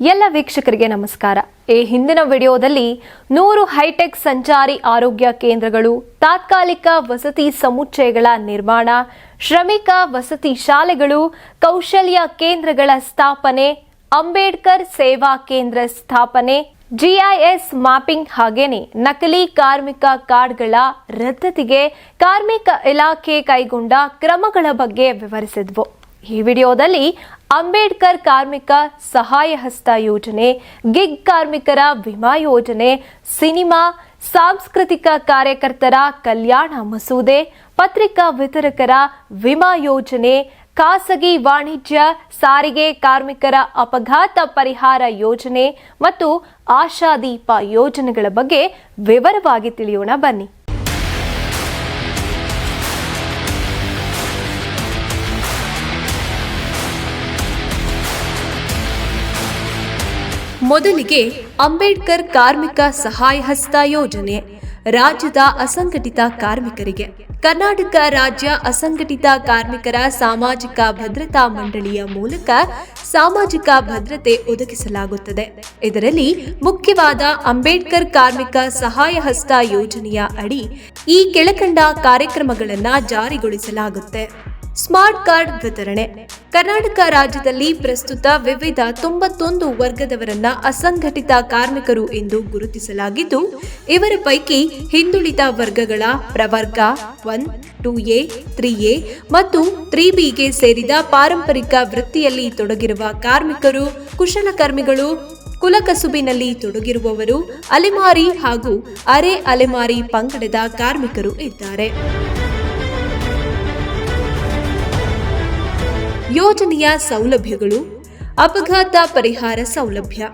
ಎಲ್ಲ ವೀಕ್ಷಕರಿಗೆ ನಮಸ್ಕಾರ. ಈ ಹಿಂದಿನ ವಿಡಿಯೋದಲ್ಲಿ ನೂರು ಹೈಟೆಕ್ ಸಂಚಾರಿ ಆರೋಗ್ಯ ಕೇಂದ್ರಗಳು, ತಾತ್ಕಾಲಿಕ ವಸತಿ ಸಮುಚ್ಚಯಗಳ ನಿರ್ಮಾಣ, ಶ್ರಮಿಕ ವಸತಿ ಶಾಲೆಗಳು, ಕೌಶಲ್ಯ ಕೇಂದ್ರಗಳ ಸ್ಥಾಪನೆ, ಅಂಬೇಡ್ಕರ್ ಸೇವಾ ಕೇಂದ್ರ ಸ್ಥಾಪನೆ, ಜಿಐಎಸ್ ಮ್ಯಾಪಿಂಗ್ ಹಾಗೇನೆ ನಕಲಿ ಕಾರ್ಮಿಕ ಕಾರ್ಡ್ಗಳ ರದ್ದತಿಗೆ ಕಾರ್ಮಿಕ ಇಲಾಖೆ ಕೈಗೊಂಡ ಕ್ರಮಗಳ ಬಗ್ಗೆ ವಿವರಿಸಿದ್ವು. ಈ ವಿಡಿಯೋದಲ್ಲಿ ಅಂಬೇಡ್ಕರ್ ಕಾರ್ಮಿಕ ಸಹಾಯ ಹಸ್ತ ಯೋಜನೆ, ಗಿಗ್ ಕಾರ್ಮಿಕರ ವಿಮಾ ಯೋಜನೆ, ಸಿನಿಮಾ, ಸಾಂಸ್ಕೃತಿಕ ಕಾರ್ಯಕರ್ತರ ಕಲ್ಯಾಣ ಮಸೂದೆ, ಪತ್ರಿಕಾ ವಿತರಕರ ವಿಮಾ ಯೋಜನೆ, ಖಾಸಗಿ ವಾಣಿಜ್ಯ, ಸಾರಿಗೆ ಕಾರ್ಮಿಕರ ಅಪಘಾತ ಪರಿಹಾರ ಯೋಜನೆ ಮತ್ತು ಆಶಾದೀಪ ಯೋಜನೆಗಳ ಬಗ್ಗೆ ವಿವರವಾಗಿ ತಿಳಿಯೋಣ ಬನ್ನಿ. ಮೊದಲಿಗೆ ಅಂಬೇಡ್ಕರ್ ಕಾರ್ಮಿಕ ಸಹಾಯ ಹಸ್ತ ಯೋಜನೆ, ರಾಜ್ಯದ ಅಸಂಘಟಿತ ಕಾರ್ಮಿಕರಿಗೆ. ಕರ್ನಾಟಕ ರಾಜ್ಯ ಅಸಂಘಟಿತ ಕಾರ್ಮಿಕರ ಸಾಮಾಜಿಕ ಭದ್ರತಾ ಮಂಡಳಿಯ ಮೂಲಕ ಸಾಮಾಜಿಕ ಭದ್ರತೆ ಒದಗಿಸಲಾಗುತ್ತದೆ. ಇದರಲ್ಲಿ ಮುಖ್ಯವಾದ ಅಂಬೇಡ್ಕರ್ ಕಾರ್ಮಿಕ ಸಹಾಯ ಹಸ್ತ ಯೋಜನೆಯ ಅಡಿ ಈ ಕೆಳಕಂಡ ಕಾರ್ಯಕ್ರಮಗಳನ್ನು ಜಾರಿಗೊಳಿಸಲಾಗುತ್ತೆ. ಸ್ಮಾರ್ಟ್ ಕಾರ್ಡ್ ವಿತರಣೆ. ಕರ್ನಾಟಕ ರಾಜ್ಯದಲ್ಲಿ ಪ್ರಸ್ತುತ ವಿವಿಧ ತೊಂಬತ್ತೊಂದು ವರ್ಗದವರನ್ನ ಅಸಂಘಟಿತ ಕಾರ್ಮಿಕರು ಎಂದು ಗುರುತಿಸಲಾಗಿದ್ದು, ಇವರ ಪೈಕಿ ಹಿಂದುಳಿದ ವರ್ಗಗಳ ಪ್ರವರ್ಗ one, two A, three A ಮತ್ತು ತ್ರೀ ಬಿಗೆ ಸೇರಿದ ಪಾರಂಪರಿಕ ವೃತ್ತಿಯಲ್ಲಿ ತೊಡಗಿರುವ ಕಾರ್ಮಿಕರು, ಕುಶಲಕರ್ಮಿಗಳು, ಕುಲಕಸುಬಿನಲ್ಲಿ ತೊಡಗಿರುವವರು, ಅಲೆಮಾರಿ ಹಾಗೂ ಅರೆ ಅಲೆಮಾರಿ ಪಂಗಡದ ಕಾರ್ಮಿಕರು ಇದ್ದಾರೆ. ಯೋಜನೆಯ ಸೌಲಭ್ಯಗಳು, ಅಪಘಾತ ಪರಿಹಾರ ಸೌಲಭ್ಯ.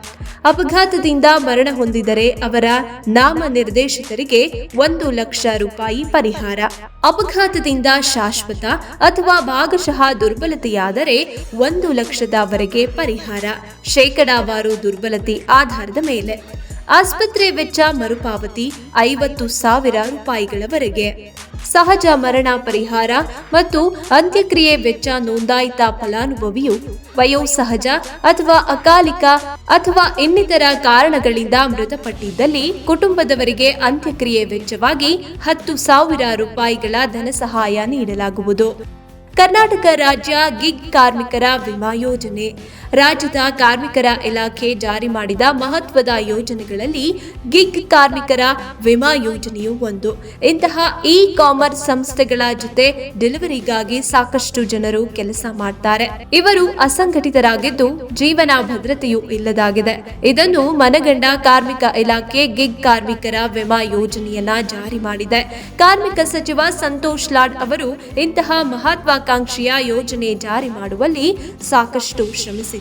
ಅಪಘಾತದಿಂದ ಮರಣ ಹೊಂದಿದರೆ ಅವರ ನಾಮ ನಿರ್ದೇಶಕರಿಗೆ ಒಂದು ಲಕ್ಷ ರೂಪಾಯಿ ಪರಿಹಾರ. ಅಪಘಾತದಿಂದ ಶಾಶ್ವತ ಅಥವಾ ಭಾಗಶಃ ದುರ್ಬಲತೆಯಾದರೆ ಒಂದು ಲಕ್ಷದವರೆಗೆ ಪರಿಹಾರ. ಶೇಕಡಾವಾರು ದುರ್ಬಲತೆ ಆಧಾರದ ಮೇಲೆ. ಆಸ್ಪತ್ರೆ ವೆಚ್ಚ ಮರುಪಾವತಿ ಐವತ್ತು ಸಾವಿರ ರೂಪಾಯಿಗಳವರೆಗೆ. ಸಹಜ ಮರಣ ಪರಿಹಾರ ಮತ್ತು ಅಂತ್ಯಕ್ರಿಯೆ ವೆಚ್ಚ ನೋಂದಾಯಿತ ಫಲಾನುಭವಿಯು ವಯೋಸಹಜ ಅಥವಾ ಅಕಾಲಿಕ ಅಥವಾ ಇನ್ನಿತರ ಕಾರಣಗಳಿಂದ ಮೃತಪಟ್ಟಿದ್ದಲ್ಲಿ ಕುಟುಂಬದವರಿಗೆ ಅಂತ್ಯಕ್ರಿಯೆ ವೆಚ್ಚವಾಗಿ ಹತ್ತು ಸಾವಿರ ರೂಪಾಯಿಗಳ ಧನಸಹಾಯ ನೀಡಲಾಗುವುದು. ಕರ್ನಾಟಕ ರಾಜ್ಯ ಗಿಗ್ ಕಾರ್ಮಿಕರ ವಿಮಾ ಯೋಜನೆ. ರಾಜ್ಯದ ಕಾರ್ಮಿಕರ ಇಲಾಖೆ ಜಾರಿ ಮಾಡಿದ ಮಹತ್ವದ ಯೋಜನೆಗಳಲ್ಲಿ ಗಿಗ್ ಕಾರ್ಮಿಕರ ವಿಮಾ ಯೋಜನೆಯು ಒಂದು. ಇಂತಹ ಇ ಕಾಮರ್ಸ್ ಸಂಸ್ಥೆಗಳ ಜೊತೆ ಡೆಲಿವರಿಗಾಗಿ ಸಾಕಷ್ಟು ಜನರು ಕೆಲಸ ಮಾಡ್ತಾರೆ. ಇವರು ಅಸಂಘಟಿತರಾಗಿದ್ದು ಜೀವನ ಭದ್ರತೆಯೂ ಇಲ್ಲದಾಗಿದೆ. ಇದನ್ನು ಮನಗಂಡ ಕಾರ್ಮಿಕ ಇಲಾಖೆ ಗಿಗ್ ಕಾರ್ಮಿಕರ ವಿಮಾ ಯೋಜನೆಯನ್ನ ಜಾರಿ ಮಾಡಿದೆ. ಕಾರ್ಮಿಕ ಸಚಿವ ಸಂತೋಷ್ ಲಾಡ್ ಅವರು ಇಂತಹ ಮಹತ್ವಾಕಾಂಕ್ಷೆಯ ಯೋಜನೆ ಜಾರಿ ಮಾಡುವಲ್ಲಿ ಸಾಕಷ್ಟು ಶ್ರಮಿಸಿದ್ದಾರೆ.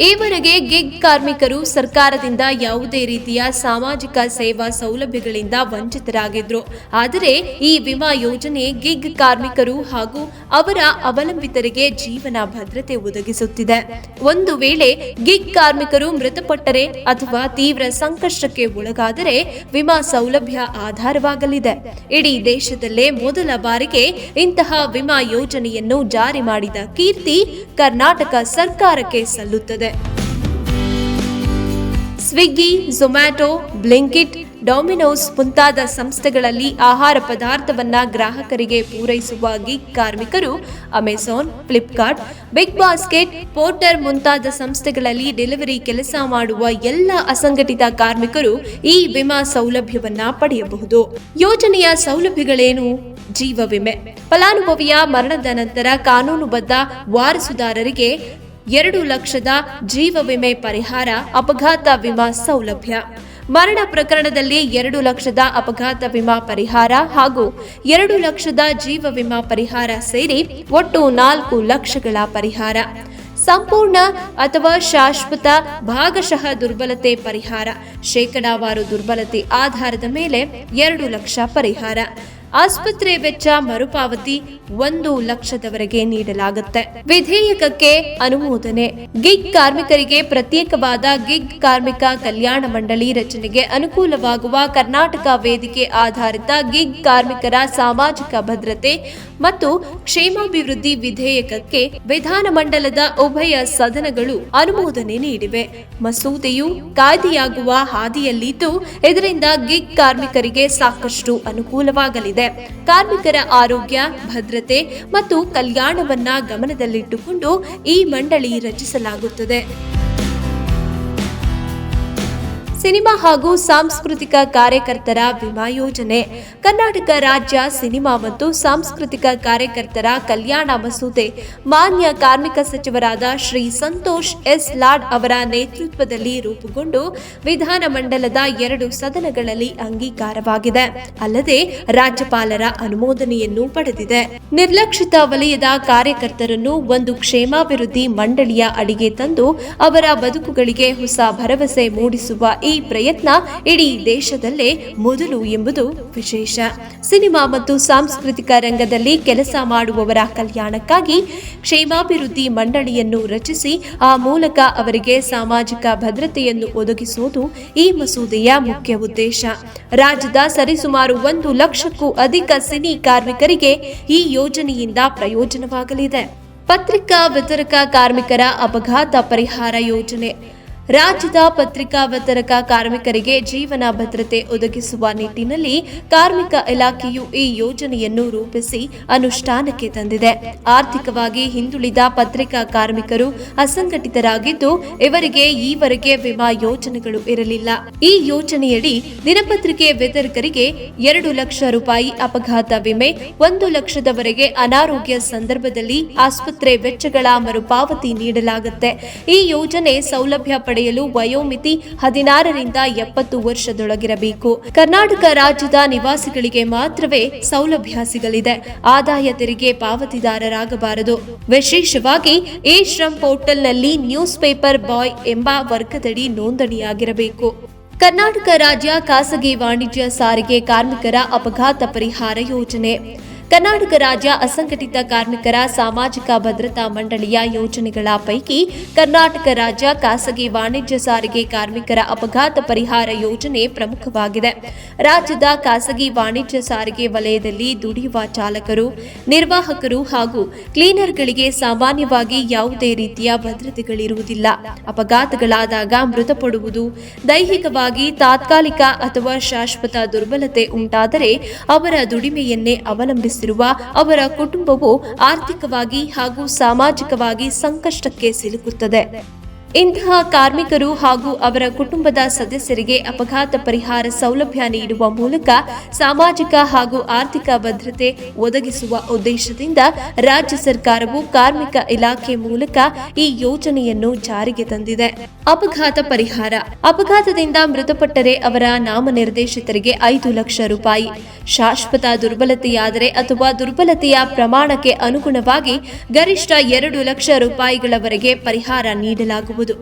ಈವರೆಗೆ ಗಿಗ್ ಕಾರ್ಮಿಕರು ಸರ್ಕಾರದಿಂದ ಯಾವುದೇ ರೀತಿಯ ಸಾಮಾಜಿಕ ಸೇವಾ ಸೌಲಭ್ಯಗಳಿಂದ ವಂಚಿತರಾಗಿದ್ರು. ಆದರೆ ಈ ವಿಮಾ ಯೋಜನೆ ಗಿಗ್ ಕಾರ್ಮಿಕರು ಹಾಗೂ ಅವರ ಅವಲಂಬಿತರಿಗೆ ಜೀವನ ಭದ್ರತೆ ಒದಗಿಸುತ್ತಿದೆ. ಒಂದು ವೇಳೆ ಗಿಗ್ ಕಾರ್ಮಿಕರು ಮೃತಪಟ್ಟರೆ ಅಥವಾ ತೀವ್ರ ಸಂಕಷ್ಟಕ್ಕೆ ಒಳಗಾದರೆ ವಿಮಾ ಸೌಲಭ್ಯ ಆಧಾರವಾಗಲಿದೆ. ಇಡೀ ದೇಶದಲ್ಲೇ ಮೊದಲ ಬಾರಿಗೆ ಇಂತಹ ವಿಮಾ ಯೋಜನೆಯನ್ನು ಜಾರಿ ಮಾಡಿದ ಕೀರ್ತಿ ಕರ್ನಾಟಕ ಸರ್ಕಾರಕ್ಕೆ ಸಲ್ಲುತ್ತದೆ. ಸ್ವಿಗ್ಗಿ ಝೊಮ್ಯಾಟೊ ಬ್ಲಿಂಕಿಟ್ ಡೊಮಿನೋಸ್ ಮುಂತಾದ ಸಂಸ್ಥೆಗಳಲ್ಲಿ ಆಹಾರ ಪದಾರ್ಥವನ್ನ ಗ್ರಾಹಕರಿಗೆ ಪೂರೈಸುವ ಗಿಗ್ ಕಾರ್ಮಿಕರು Amazon Flipkart Big Basket Porter ಮುಂತಾದ ಸಂಸ್ಥೆಗಳಲ್ಲಿ ಡೆಲಿವರಿ ಕೆಲಸ ಮಾಡುವ ಎಲ್ಲ ಅಸಂಘಟಿತ ಕಾರ್ಮಿಕರು ಈ ವಿಮಾ ಸೌಲಭ್ಯವನ್ನ ಪಡೆಯಬಹುದು. ಯೋಜನೆಯ ಸೌಲಭ್ಯಗಳೇನು? ಜೀವ ವಿಮೆ. ಫಲಾನುಭವಿಯ ಮರಣದ ನಂತರ ಕಾನೂನುಬದ್ಧ ವಾರಸುದಾರರಿಗೆ ಎರಡು ಲಕ್ಷದ ಜೀವ ವಿಮೆ ಪರಿಹಾರ, ಅಪಘಾತ ವಿಮಾ ಸೌಲಭ್ಯ. ಮರಣ ಪ್ರಕರಣದಲ್ಲಿ ಎರಡು ಲಕ್ಷದ ಅಪಘಾತ ವಿಮಾ ಪರಿಹಾರ ಹಾಗೂ ಎರಡು ಲಕ್ಷದ ಜೀವ ವಿಮಾ ಪರಿಹಾರ ಸೇರಿ ಒಟ್ಟು ನಾಲ್ಕು ಲಕ್ಷಗಳ ಪರಿಹಾರ. ಸಂಪೂರ್ಣ ಅಥವಾ ಶಾಶ್ವತ ಭಾಗಶಃ ದುರ್ಬಲತೆ ಪರಿಹಾರ. ಶೇಕಡಾವಾರು ದುರ್ಬಲತೆ ಆಧಾರದ ಮೇಲೆ ಎರಡು ಲಕ್ಷ ಪರಿಹಾರ. ಆಸ್ಪತ್ರೆ ವೆಚ್ಚ ಮರುಪಾವತಿ ಒಂದು ಲಕ್ಷದವರೆಗೆ ನೀಡಲಾಗುತ್ತೆ. ವಿಧೇಯಕಕ್ಕೆ ಅನುಮೋದನೆ. ಗಿಗ್ ಕಾರ್ಮಿಕರಿಗೆ ಪ್ರತ್ಯೇಕವಾದ ಗಿಗ್ ಕಾರ್ಮಿಕ ಕಲ್ಯಾಣ ಮಂಡಳಿ ರಚನೆಗೆ ಅನುಕೂಲವಾಗುವ ಕರ್ನಾಟಕ ವೇದಿಕೆ ಆಧಾರಿತ ಗಿಗ್ ಕಾರ್ಮಿಕರ ಸಾಮಾಜಿಕ ಭದ್ರತೆ ಮತ್ತು ಕ್ಷೇಮಾಭಿವೃದ್ಧಿ ವಿಧೇಯಕಕ್ಕೆ ವಿಧಾನಮಂಡಲದ ಉಭಯ ಸದನಗಳು ಅನುಮೋದನೆ ನೀಡಿವೆ. ಮಸೂದೆಯು ಕಾಯ್ದೆಯಾಗುವ ಹಾದಿಯಲ್ಲಿದ್ದು, ಇದರಿಂದ ಗಿಗ್ ಕಾರ್ಮಿಕರಿಗೆ ಸಾಕಷ್ಟು ಅನುಕೂಲವಾಗಲಿದೆ. ಕಾರ್ಮಿಕರ ಆರೋಗ್ಯ ಭದ್ರತೆ ಮತ್ತು ಕಲ್ಯಾಣವನ್ನ ಗಮನದಲ್ಲಿಟ್ಟುಕೊಂಡು ಈ ಮಂಡಳಿ ರಚಿಸಲಾಗುತ್ತದೆ. ಸಿನಿಮಾ ಹಾಗೂ ಸಾಂಸ್ಕೃತಿಕ ಕಾರ್ಯಕರ್ತರ ವಿಮಾ ಯೋಜನೆ. ಕರ್ನಾಟಕ ರಾಜ್ಯ ಸಿನಿಮಾ ಮತ್ತು ಸಾಂಸ್ಕೃತಿಕ ಕಾರ್ಯಕರ್ತರ ಕಲ್ಯಾಣ ಮಸೂದೆ. ಮಾನ್ಯ ಕಾರ್ಮಿಕ ಸಚಿವರಾದ ಶ್ರೀ ಸಂತೋಷ್ ಎಸ್ ಲಾಡ್ ಅವರ ನೇತೃತ್ವದಲ್ಲಿ ರೂಪುಗೊಂಡು ವಿಧಾನಮಂಡಲದ ಎರಡು ಸದನಗಳಲ್ಲಿ ಅಂಗೀಕಾರವಾಗಿದೆ. ಅಲ್ಲದೆ ರಾಜ್ಯಪಾಲರ ಅನುಮೋದನೆಯನ್ನು ಪಡೆದಿದೆ. ನಿರ್ಲಕ್ಷಿತ ವಲಯದ ಕಾರ್ಯಕರ್ತರನ್ನು ಒಂದು ಕ್ಷೇಮಾಭಿವೃದ್ಧಿ ಮಂಡಳಿಯ ಅಡಿಗೆ ತಂದು ಅವರ ಬದುಕುಗಳಿಗೆ ಹೊಸ ಭರವಸೆ ಮೂಡಿಸುವ ಈ ಪ್ರಯತ್ನ ಇಡೀ ದೇಶದಲ್ಲೇ ಮೊದಲು ಎಂಬುದು ವಿಶೇಷ. ಸಿನಿಮಾ ಮತ್ತು ಸಾಂಸ್ಕೃತಿಕ ರಂಗದಲ್ಲಿ ಕೆಲಸ ಮಾಡುವವರ ಕಲ್ಯಾಣಕ್ಕಾಗಿ ಕ್ಷೇಮಾಭಿವೃದ್ಧಿ ಮಂಡಳಿಯನ್ನು ರಚಿಸಿ, ಆ ಮೂಲಕ ಅವರಿಗೆ ಸಾಮಾಜಿಕ ಭದ್ರತೆಯನ್ನು ಒದಗಿಸುವುದು ಈ ಮಸೂದೆಯ ಮುಖ್ಯ ಉದ್ದೇಶ. ರಾಜ್ಯದ ಸರಿಸುಮಾರು ಒಂದು ಲಕ್ಷಕ್ಕೂ ಅಧಿಕ ಸಿನಿ ಕಾರ್ಮಿಕರಿಗೆ ಈ ಯೋಜನೆಯಿಂದ ಪ್ರಯೋಜನವಾಗಲಿದೆ. ಪತ್ರಿಕಾ ವಿತರಕ ಕಾರ್ಮಿಕರ ಅಪಘಾತ ಪರಿಹಾರ ಯೋಜನೆ. ರಾಜ್ಯದ ಪತ್ರಿಕಾ ವಿತರಕ ಕಾರ್ಮಿಕರಿಗೆ ಜೀವನ ಭದ್ರತೆ ಒದಗಿಸುವ ನಿಟ್ಟಿನಲ್ಲಿ ಕಾರ್ಮಿಕ ಇಲಾಖೆಯು ಈ ಯೋಜನೆಯನ್ನು ರೂಪಿಸಿ ಅನುಷ್ಠಾನಕ್ಕೆ ತಂದಿದೆ. ಆರ್ಥಿಕವಾಗಿ ಹಿಂದುಳಿದ ಪತ್ರಿಕಾ ಕಾರ್ಮಿಕರು ಅಸಂಘಟಿತರಾಗಿದ್ದು, ಇವರಿಗೆ ಈವರೆಗೆ ವಿಮಾ ಯೋಜನೆಗಳು ಇರಲಿಲ್ಲ. ಈ ಯೋಜನೆಯಡಿ ದಿನಪತ್ರಿಕೆ ವಿತರಕರಿಗೆ ಎರಡು ಲಕ್ಷ ರೂಪಾಯಿ ಅಪಘಾತ ವಿಮೆ, ಒಂದು ಲಕ್ಷದವರೆಗೆ ಅನಾರೋಗ್ಯ ಸಂದರ್ಭದಲ್ಲಿ ಆಸ್ಪತ್ರೆ ವೆಚ್ಚಗಳ ಮರುಪಾವತಿ ನೀಡಲಾಗುತ್ತೆ. ಈ ಯೋಜನೆ ಸೌಲಭ್ಯ ಪಡೆಯಲು ವಯೋಮಿತಿ ಹದಿನಾರರಿಂದ ಎಪ್ಪತ್ತು ವರ್ಷದೊಳಗಿರಬೇಕು. ಕರ್ನಾಟಕ ರಾಜ್ಯದ ನಿವಾಸಿಗಳಿಗೆ ಮಾತ್ರವೇ ಸೌಲಭ್ಯ ಸಿಗಲಿದೆ. ಆದಾಯ ತೆರಿಗೆ ಪಾವತಿದಾರರಾಗಬಾರದು. ವಿಶೇಷವಾಗಿ ಇ ಶ್ರಮ್ ಪೋರ್ಟಲ್ನಲ್ಲಿ ನ್ಯೂಸ್ ಪೇಪರ್ ಬಾಯ್ ಎಂಬ ವರ್ಗದಡಿ ನೋಂದಣಿಯಾಗಿರಬೇಕು. ಕರ್ನಾಟಕ ರಾಜ್ಯ ಖಾಸಗಿ ವಾಣಿಜ್ಯ ಸಾರಿಗೆ ಕಾರ್ಮಿಕರ ಅಪಘಾತ ಪರಿಹಾರ ಯೋಜನೆ. ಕರ್ನಾಟಕ ರಾಜ್ಯ ಅಸಂಘಟಿತ ಕಾರ್ಮಿಕರ ಸಾಮಾಜಿಕ ಭದ್ರತಾ ಮಂಡಳಿಯ ಯೋಜನೆಗಳ ಪೈಕಿ ಕರ್ನಾಟಕ ರಾಜ್ಯ ಖಾಸಗಿ ವಾಣಿಜ್ಯ ಸಾರಿಗೆ ಕಾರ್ಮಿಕರ ಅಪಘಾತ ಪರಿಹಾರ ಯೋಜನೆ ಪ್ರಮುಖವಾಗಿದೆ. ರಾಜ್ಯದ ಖಾಸಗಿ ವಾಣಿಜ್ಯ ಸಾರಿಗೆ ವಲಯದಲ್ಲಿ ದುಡಿಯುವ ಚಾಲಕರು, ನಿರ್ವಾಹಕರು ಹಾಗೂ ಕ್ಲೀನರ್ಗಳಿಗೆ ಸಾಮಾನ್ಯವಾಗಿ ಯಾವುದೇ ರೀತಿಯ ಭದ್ರತೆಗಳಿರುವುದಿಲ್ಲ. ಅಪಘಾತಗಳಾದಾಗ ಮೃತಪಡುವುದು ದೈಹಿಕವಾಗಿ ತಾತ್ಕಾಲಿಕ ಅಥವಾ ಶಾಶ್ವತ ದುರ್ಬಲತೆ ಉಂಟಾದರೆ ಅವರ ದುಡಿಮೆಯನ್ನೇ ಅವಲಂಬಿಸಿರುವ ಅವರ ಕುಟುಂಬವು ಆರ್ಥಿಕವಾಗಿ ಹಾಗೂ ಸಾಮಾಜಿಕವಾಗಿ ಸಂಕಷ್ಟಕ್ಕೆ ಸಿಲುಕುತ್ತದೆ. ಇಂತಹ ಕಾರ್ಮಿಕರು ಹಾಗೂ ಅವರ ಕುಟುಂಬದ ಸದಸ್ಯರಿಗೆ ಅಪಘಾತ ಪರಿಹಾರ ಸೌಲಭ್ಯ ನೀಡುವ ಮೂಲಕ ಸಾಮಾಜಿಕ ಹಾಗೂ ಆರ್ಥಿಕ ಭದ್ರತೆ ಒದಗಿಸುವ ಉದ್ದೇಶದಿಂದ ರಾಜ್ಯ ಸರ್ಕಾರವು ಕಾರ್ಮಿಕ ಇಲಾಖೆ ಮೂಲಕ ಈ ಯೋಜನೆಯನ್ನು ಜಾರಿಗೆ ತಂದಿದೆ. ಅಪಘಾತ ಪರಿಹಾರ. ಅಪಘಾತದಿಂದ ಮೃತಪಟ್ಟರೆ ಅವರ ನಾಮನಿರ್ದೇಶಿತರಿಗೆ ಐದು ಲಕ್ಷ ರೂಪಾಯಿ. ಶಾಶ್ವತ ದುರ್ಬಲತೆಯಾದರೆ ಅಥವಾ ದುರ್ಬಲತೆಯ ಪ್ರಮಾಣಕ್ಕೆ ಅನುಗುಣವಾಗಿ ಗರಿಷ್ಠ ಎರಡು ಲಕ್ಷ ರೂಪಾಯಿಗಳವರೆಗೆ ಪರಿಹಾರ ನೀಡಲಾಗುವುದು.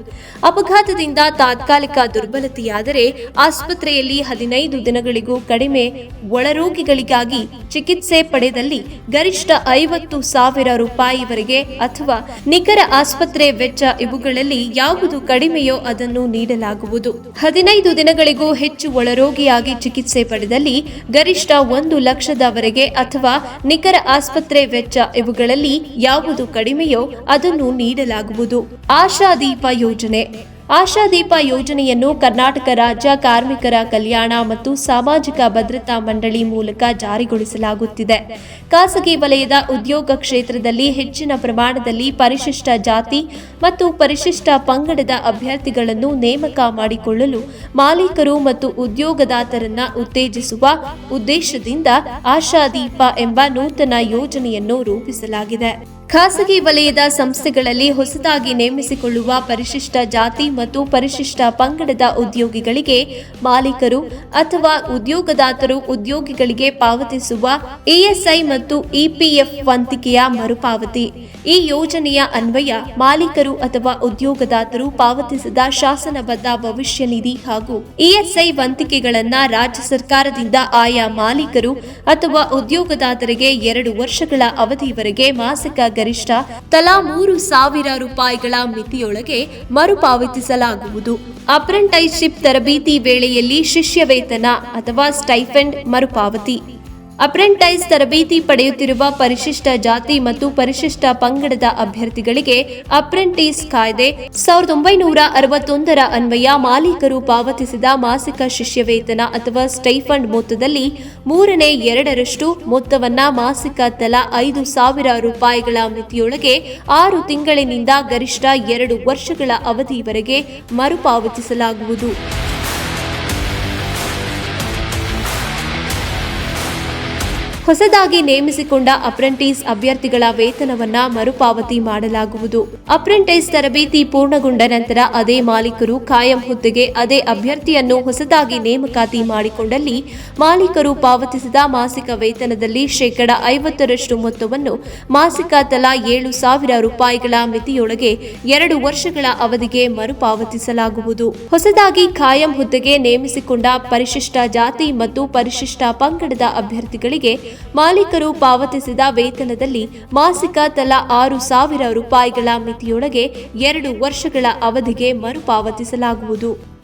ಅಪಘಾತದಿಂದ ತಾತ್ಕಾಲಿಕ ದುರ್ಬಲತೆಯಾದರೆ ಆಸ್ಪತ್ರೆಯಲ್ಲಿ ಹದಿನೈದು ದಿನಗಳಿಗೂ ಕಡಿಮೆ ಒಳರೋಗಿಗಳಿಗಾಗಿ ಚಿಕಿತ್ಸೆ ಪಡೆದಲ್ಲಿ ಗರಿಷ್ಠ ಐವತ್ತು ಸಾವಿರ ರೂಪಾಯಿವರೆಗೆ ಅಥವಾ ನಿಖರ ಆಸ್ಪತ್ರೆ ವೆಚ್ಚ ಇವುಗಳಲ್ಲಿ ಯಾವುದು ಕಡಿಮೆಯೋ ಅದನ್ನು ನೀಡಲಾಗುವುದು. ಹದಿನೈದು ದಿನಗಳಿಗೂ ಹೆಚ್ಚು ಒಳರೋಗಿಯಾಗಿ ಚಿಕಿತ್ಸೆ ಪಡೆದಲ್ಲಿ ಗರಿಷ್ಠ ಒಂದು ಲಕ್ಷದವರೆಗೆ ಅಥವಾ ನಿಖರ ಆಸ್ಪತ್ರೆ ವೆಚ್ಚ ಇವುಗಳಲ್ಲಿ ಯಾವುದು ಕಡಿಮೆಯೋ ಅದನ್ನು ನೀಡಲಾಗುವುದು. ಆಶಾದೀಪ ಯೋಜನೆ. ಆಶಾದೀಪ ಯೋಜನೆಯನ್ನು ಕರ್ನಾಟಕ ರಾಜ್ಯ ಕಾರ್ಮಿಕರ ಕಲ್ಯಾಣ ಮತ್ತು ಸಾಮಾಜಿಕ ಭದ್ರತಾ ಮಂಡಳಿ ಮೂಲಕ ಜಾರಿಗೊಳಿಸಲಾಗುತ್ತಿದೆ. ಖಾಸಗಿ ವಲಯದ ಉದ್ಯೋಗ ಕ್ಷೇತ್ರದಲ್ಲಿ ಹೆಚ್ಚಿನ ಪ್ರಮಾಣದಲ್ಲಿ ಪರಿಶಿಷ್ಟ ಜಾತಿ ಮತ್ತು ಪರಿಶಿಷ್ಟ ಪಂಗಡದ ಅಭ್ಯರ್ಥಿಗಳನ್ನು ನೇಮಕ ಮಾಡಿಕೊಳ್ಳಲು ಮಾಲೀಕರು ಮತ್ತು ಉದ್ಯೋಗದಾತರನ್ನ ಉತ್ತೇಜಿಸುವ ಉದ್ದೇಶದಿಂದ ಆಶಾದೀಪ ಎಂಬ ನೂತನ ಯೋಜನೆಯನ್ನು ರೂಪಿಸಲಾಗಿದೆ. ಖಾಸಗಿ ವಲಯದ ಸಂಸ್ಥೆಗಳಲ್ಲಿ ಹೊಸದಾಗಿ ನೇಮಿಸಿಕೊಳ್ಳುವ ಪರಿಶಿಷ್ಟ ಜಾತಿ ಮತ್ತು ಪರಿಶಿಷ್ಟ ಪಂಗಡದ ಉದ್ಯೋಗಿಗಳಿಗೆ ಮಾಲೀಕರು ಅಥವಾ ಉದ್ಯೋಗದಾತರು ಉದ್ಯೋಗಿಗಳಿಗೆ ಪಾವತಿಸುವ ಇಎಸ್ಐ ಮತ್ತು ಇಪಿಎಫ್ ವಂತಿಕೆಯ ಮರುಪಾವತಿ. ಈ ಯೋಜನೆಯ ಅನ್ವಯ ಮಾಲೀಕರು ಅಥವಾ ಉದ್ಯೋಗದಾತರು ಪಾವತಿಸಿದ ಶಾಸನಬದ್ಧ ಭವಿಷ್ಯ ನಿಧಿ ಹಾಗೂ ಇಎಸ್ಐ ವಂತಿಕೆಗಳನ್ನ ರಾಜ್ಯ ಸರ್ಕಾರದಿಂದ ಆಯಾ ಮಾಲೀಕರು ಅಥವಾ ಉದ್ಯೋಗದಾತರಿಗೆ ಎರಡು ವರ್ಷಗಳ ಅವಧಿವರೆಗೆ ಮಾಸಿಕ ಗರಿಷ್ಠ ತಲಾ ಮೂರು ಸಾವಿರ ರೂಪಾಯಿಗಳ ಮಿತಿಯೊಳಗೆ ಮರುಪಾವತಿಸಲಾಗುವುದು. ಅಪ್ರೆಂಟೈಸ್ಶಿಪ್ ತರಬೇತಿ ವೇಳೆಯಲ್ಲಿ ಶಿಷ್ಯ ವೇತನ ಅಥವಾ ಸ್ಟೈಫೆಂಡ್ ಮರುಪಾವತಿ. ಅಪ್ರೆಂಟೈಸ್ ತರಬೇತಿ ಪಡೆಯುತ್ತಿರುವ ಪರಿಶಿಷ್ಟ ಜಾತಿ ಮತ್ತು ಪರಿಶಿಷ್ಟ ಪಂಗಡದ ಅಭ್ಯರ್ಥಿಗಳಿಗೆ ಅಪ್ರೆಂಟಿಸ್ ಕಾಯ್ದೆ. ಸಾವಿರದ ಒಂಬೈನೂರ ಅರವತ್ತೊಂದರ ಅನ್ವಯ ಮಾಲೀಕರು ಪಾವತಿಸಿದ ಮಾಸಿಕ ಶಿಷ್ಯವೇತನ ಅಥವಾ ಸ್ಟೈಫಂಡ್ ಮೊತ್ತದಲ್ಲಿ ಮೂರನೇ ಎರಡರಷ್ಟು ಮೊತ್ತವನ್ನ ಮಾಸಿಕ ತಲಾ ಐದು ಸಾವಿರ ರೂಪಾಯಿಗಳ ಮಿತಿಯೊಳಗೆ ಆರು ತಿಂಗಳಿನಿಂದ ಗರಿಷ್ಠ ಎರಡು ವರ್ಷಗಳ ಅವಧಿವರೆಗೆ ಮರುಪಾವತಿಸಲಾಗುವುದು. ಹೊಸದಾಗಿ ನೇಮಿಸಿಕೊಂಡ ಅಪ್ರೆಂಟಿಸ್ ಅಭ್ಯರ್ಥಿಗಳ ವೇತನವನ್ನ ಮರುಪಾವತಿ ಮಾಡಲಾಗುವುದು. ಅಪ್ರೆಂಟಿಸ್ ತರಬೇತಿ ಪೂರ್ಣಗೊಂಡ ನಂತರ ಅದೇ ಮಾಲೀಕರು ಕಾಯಂ ಹುದ್ದೆಗೆ ಅದೇ ಅಭ್ಯರ್ಥಿಯನ್ನು ಹೊಸದಾಗಿ ನೇಮಕಾತಿ ಮಾಡಿಕೊಂಡಲ್ಲಿ ಮಾಲೀಕರು ಪಾವತಿಸಿದ ಮಾಸಿಕ ವೇತನದಲ್ಲಿ ಶೇಕಡ ಐವತ್ತರಷ್ಟು ಮೊತ್ತವನ್ನು ಮಾಸಿಕ ತಲಾ ಏಳು ಸಾವಿರ ರೂಪಾಯಿಗಳ ಮಿತಿಯೊಳಗೆ ಎರಡು ವರ್ಷಗಳ ಅವಧಿಗೆ ಮರುಪಾವತಿಸಲಾಗುವುದು. ಹೊಸದಾಗಿ ಕಾಯಂ ಹುದ್ದೆಗೆ ನೇಮಿಸಿಕೊಂಡ ಪರಿಶಿಷ್ಟ ಜಾತಿ ಮತ್ತು ಪರಿಶಿಷ್ಟ ಪಂಗಡದ ಅಭ್ಯರ್ಥಿಗಳಿಗೆ ಮಾಲೀಕರು ಪಾವತಿಸಿದ ವೇತನದಲ್ಲಿ ಮಾಸಿಕ ತಲಾ ಆರು ಸಾವಿರ ರೂಪಾಯಿಗಳ ಮಿತಿಯೊಳಗೆ ಎರಡು ವರ್ಷಗಳ ಅವಧಿಗೆ ಮರುಪಾವತಿಸಲಾಗುವುದು.